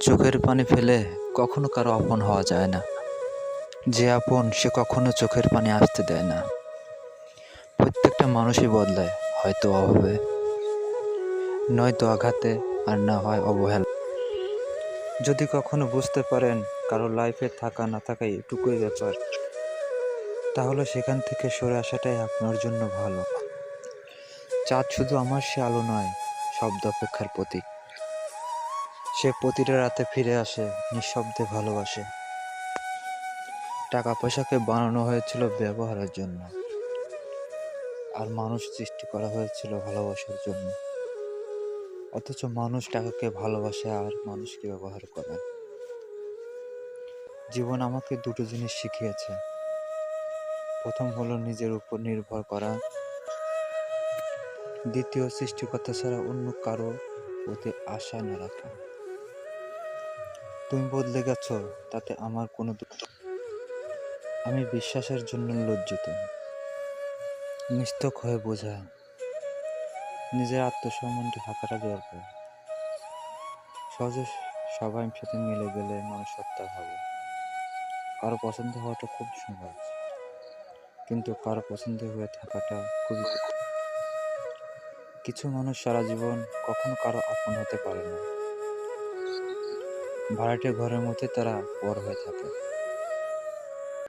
চোখের পানি ফেলে কখনো কারও আপন হওয়া যায় না। যে আপন, সে কখনো চোখের পানি আসতে দেয় না। প্রত্যেকটা মানুষই বদলায়, হয়তো অভাবে। নয়তো আঘাতে, আর না হয় অবহেলা। যদি কখনো বুঝতে পারেন, কারও লাইফে থাকা না থাকাই এটুকুই ব্যাপার, তাহলে সেখান থেকে সরে আসাটাই আপনার জন্য ভালো। চাঁদ শুধু আমার সে আলো নয়, শব্দ অপেক্ষার প্রতীক। সে প্রতিটা রাতে ফিরে আসে, নিঃশব্দে ভালোবাসে। টাকা পয়সাকে বানানো হয়েছিল ব্যবহারের জন্য আর মানুষ সৃষ্টি করা হয়েছিল ভালোবাসার জন্য। অথচ মানুষ টাকাকে ভালোবাসে আর মানুষকে ব্যবহার করে। জীবন আমাকে দুটো জিনিস শিখিয়েছে। প্রথম হলো নিজের উপর নির্ভর করা। দ্বিতীয়, সৃষ্টিকর্তা ছাড়া অন্য কারও প্রতি আশা না রাখা। তুমি বদলে গেছো, তাতে আমার কোনো দুঃখ আমি বিশ্বাসের জন্য লজ্জিত। নিস্তক হয়ে বোঝা, নিজের আত্মসম্মানটি থাকাটা দরকার। সহজে সবাই সাথে মিলে গেলে মানুষ সত্তা হবে কারও পছন্দ হওয়াটা খুব সহজ, কিন্তু কারও পছন্দ হয়ে থাকাটা খুবই কিছু মানুষ সারা জীবন কখনো কারও আপন হতে পারে না। ভাড়াটে ঘরের মধ্যে তারা পর হয়ে থাকে।